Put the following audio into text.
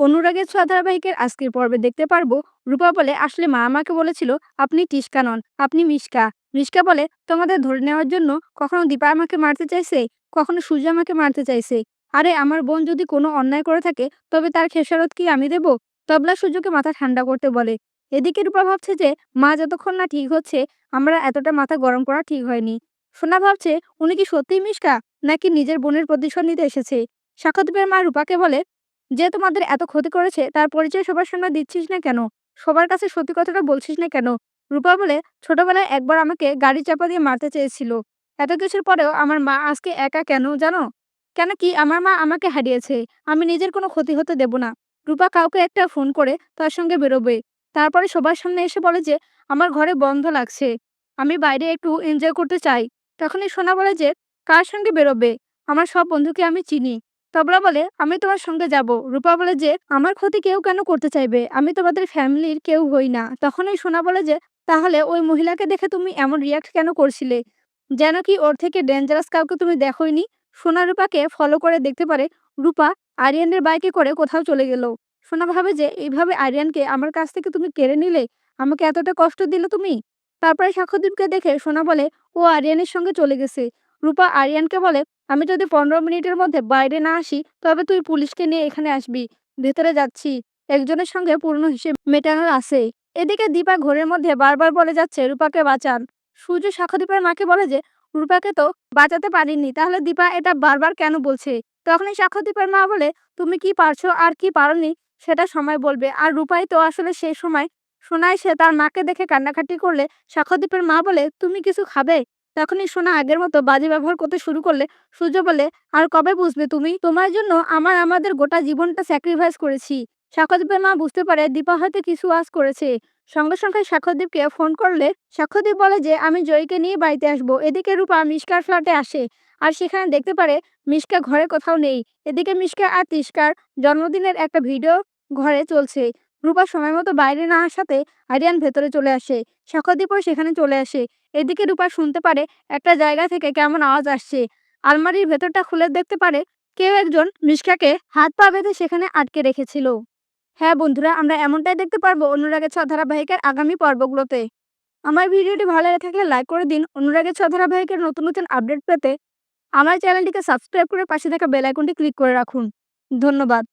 অনুরাগের ছোঁয়া ধারাবাহিকের আজকের পর্বে দেখতে পারব। রূপা বলে, আসলে মা আমাকে বলেছিল, আপনি টিস্কা নন, আপনি মিশকা মিশকা বলে, তোমাদের ধরে নেওয়ার জন্য কখনো দীপা আমাকে মারতে চাইছে? কখনো সূর্য আমাকে মারতে চাইছে? আরে, আমার বোন যদি কোনো অন্যায় করে থাকে, তবে তার খেসারত কি আমি দেব? তবলা সূর্যকে মাথা ঠান্ডা করতে বলে। এদিকে রূপা ভাবছে যে, মা যতক্ষণ না ঠিক হচ্ছে, আমরা এতটা মাথা গরম করা ঠিক হয়নি। সোনা ভাবছে, উনি কি সত্যিই মিশকা নাকি নিজের বোনের প্রতিশোধ নিতে এসেছে? সাক্ষাৎপের মা রূপাকে বলে যে তোমাদের এত ক্ষতি করেছে, তার পরিচয় সবার সামনে দিচ্ছিস না কেন? সবার কাছে সত্যি কথাটা বলছিস না কেন? রূপা বলে, ছোটবেলায় একবার আমাকে গাড়ি চাপা দিয়ে মারতে চেয়েছিল। এত কিছুর পরেও আমার মা আজকে একা কেন জানো? কেন কি আমার মা আমাকে হারিয়েছে। আমি নিজের কোনো ক্ষতি হতে দেব না। রূপা কাউকে একটা ফোন করে তার সঙ্গে বেরোবে। তারপরে সবার সামনে এসে বলে যে, আমার ঘরে বন্ধ লাগছে। আমি বাইরে একটু এনজয় করতে চাই। তখনই সোনা বলে যে, কার সঙ্গে বেরোবে? আমার সব বন্ধুকে আমি চিনি। তবলা বলে, আমি তোমার সঙ্গে যাব। রূপা বলে যে, আমার ক্ষতি কেউ কেন করতে চাইবে? আমি তোমাদের ফ্যামিলির কেউ হই না। তখন ওই সোনা বলে যে, তাহলে ওই মহিলাকে দেখে তুমি এমন রিয়াক্ট কেন করছিলে? যেন কি ওর থেকে ডেঞ্জারাস কাউকে তুমি দেখোইনি সোনা রূপাকে ফলো করে দেখতে পারে, রূপা, আরিয়ানের বাইকে করে কোথাও চলে গেল। সোনা ভাবে যে, এইভাবে আরিয়ানকে আমার কাছ থেকে তুমি কেড়ে নিলে? আমাকে এতটা কষ্ট দিলে তুমি? তারপরে সাক্ষ্যদীপকে দেখে সোনা বলে, ও আরিয়ানের সঙ্গে চলে গেছে। রূপা আরিয়ানকে বলে আমি যদি পনেরো মিনিটের মধ্যে বাইরে না আসি, তবে তুই পুলিশকে নিয়ে এখানে আসবি। ভেতরে যাচ্ছি। একজনের সঙ্গে পুরনো হিসেব মেটানোর আছে। এদিকে দীপা ঘরের মধ্যে বারবার বলে যাচ্ছে, রূপাকে বাঁচান। সূর্য সাক্ষ্যদীপের মাকে বলে যে, রূপাকে তো বাঁচাতে পারিনি। তাহলে দীপা এটা বারবার কেন বলছে? তখনই সাক্ষ্যদীপের মা বলে, তুমি কি পারছ আর কি পারোনি? সেটা সময় বলবে। আর রূপাই তো আসলে সেই সময় শোনায় সে তার মাকে দেখে কান্নাকাটি করলে সাক্ষ্যদীপের মা বলে, তুমি কিছু খাবে? তখনই সোনা আগের মতো বাজে ব্যবহার করতে শুরু করলে সূর্য বলে, আর কবে বুঝবে তুমি? তোমার জন্য আমার, আমাদের গোটা জীবনটা স্যাক্রিফাইস করেছি। সাক্ষ্যদীপের মা বুঝতে পারে দীপা হয়তো কিছু আজ করেছে। সঙ্গে সঙ্গে সাক্ষ্যদীপকে ফোন করলে সাক্ষ্যদীপ বলে যে, আমি জয়ীকে নিয়ে বাড়িতে আসব। এদিকে রূপা মিশকার ফ্ল্যাটে আসে আর সেখানে দেখতে পারে মিশকা ঘরে কোথাও নেই। এদিকে মিশকা আর তিস্কার জন্মদিনের একটা ভিডিও ঘরে চলছে। রূপা সময় মতো বাইরে না আসাতে আরিয়ান ভেতরে চলে আসে। সাক্ষ্যদীপও সেখানে চলে আসে। এদিকে রূপা শুনতে পারে, একটা জায়গা থেকে কেমন আওয়াজ আসছে। আলমারির ভেতরটা খুলে দেখতে পারে, কেউ একজন মিশকাকে হাত পা বেঁধে সেখানে আটকে রেখেছিল। হ্যাঁ বন্ধুরা, আমরা এমনটাই দেখতে পারব অনুরাগের ছ ধারাবাহিকের আগামী পর্বগুলোতে। আমার ভিডিওটি ভালো লেগে থাকলে লাইক করে দিন। অনুরাগের ছ ধারাবাহিকের নতুন নতুন আপডেট পেতে আমার চ্যানেলটিকে সাবস্ক্রাইব করে পাশে থাকা বেল আইকনটি ক্লিক করে রাখুন। ধন্যবাদ।